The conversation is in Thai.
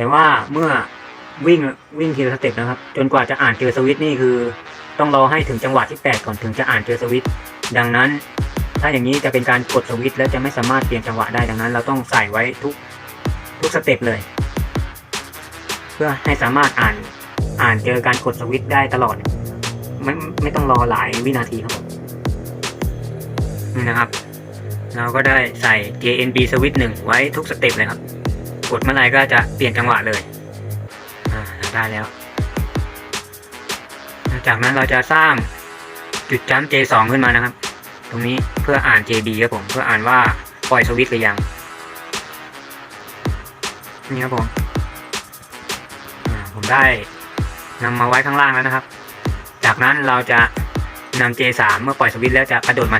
แต่ว่าเมื่อวิ่งวิ่งทีละสเต็ปนะครับ จนกว่าจะอ่านเจอสวิตนี่คือ ต้องรอให้ถึงจังหวะที่แปดก่อนถึงจะอ่านเจอสวิตดังนั้น ถ้าอย่างนี้จะเป็นการกดสวิตแล้วจะไม่สามารถเปลี่ยนจังหวะได้ดังนั้น เราต้องใส่ไว้ทุกทุกสเต็ปเลย เพื่อให้สามารถอ่านอ่านเจอการกดสวิตได้ตลอด ไม่ไม่ต้องรอหลายวินาทีครับนี่นะครับ เราก็ได้ใส่ JNB switch หนึ่งไว้ทุกสเต็ปเลยครับ กดเมื่อไหรก็จะเปลี่ยนจังหวะเลยได้แล้ว จากนั้นเราจะสร้างจุดจัม J2 ขึ้นมานะครับ ตรงนี้เพื่ออ่าน JB ครับผมเพื่ออ่านว่าปล่อยสวิตช์หรือยัง นี่ครับผมผมได้นำมาไว้ข้างล่างแล้วนะครับ จากนั้นเราจะนำ J3 เมื่อปล่อยสวิตช์แล้วจะกระโดดมา